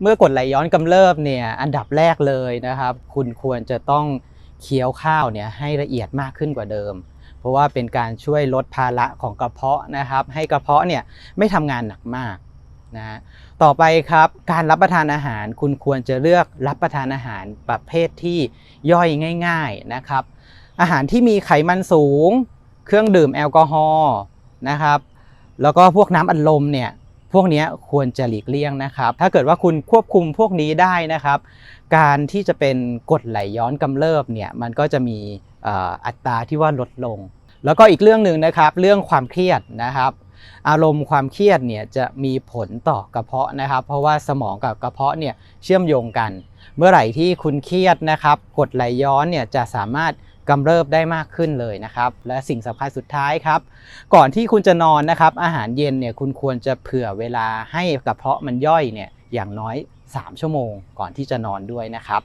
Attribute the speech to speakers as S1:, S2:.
S1: เมื่อกดไหลย้อนกำเริบเนี่ยอันดับแรกเลยนะครับ คุณควรจะต้องเคี้ยวข้าวเนี่ยให้ละเอียดมากขึ้นกว่าเดิม เพราะว่าเป็นการช่วยลดภาระของกระเพาะนะครับ ให้กระเพาะเนี่ยไม่ทำงานหนักมากนะฮะต่อไปครับการรับประทานอาหารคุณควรจะเลือกรับประทานอาหารประเภทที่ย่อยง่าย ๆนะครับ อาหารที่มีไขมันสูง เครื่องดื่มแอลกอฮอล์นะครับ แล้วก็พวกน้ำอัดลมเนี่ย พวกนี้ควรจะหลีกเลี่ยงนะครับ ถ้าเกิดว่าคุณควบคุมพวกนี้ได้นะครับ การที่จะเป็นกดไหลย้อนกำเริบเนี่ยมันก็จะมีอัตราที่ว่าลดลง แล้วก็อีกเรื่องหนึ่งนะครับ เรื่องความเครียดนะครับ อารมณ์ความเครียดเนี่ยจะมีผลต่อกระเพาะนะครับ เพราะว่าสมองกับกระเพาะเนี่ยเชื่อมโยงกัน เมื่อไหร่ที่คุณเครียดนะครับ กดไหลย้อนเนี่ยจะสามารถ กำเริบได้มากขึ้นเลยนะครับ และสิ่งสำคัญสุดท้ายครับ ก่อนที่คุณจะนอนนะครับ อาหารเย็นเนี่ยคุณควรจะเผื่อเวลาให้กระเพาะมันย่อยเนี่ยอย่างน้อย 3 ชั่วโมงก่อนที่จะนอนด้วยนะครับ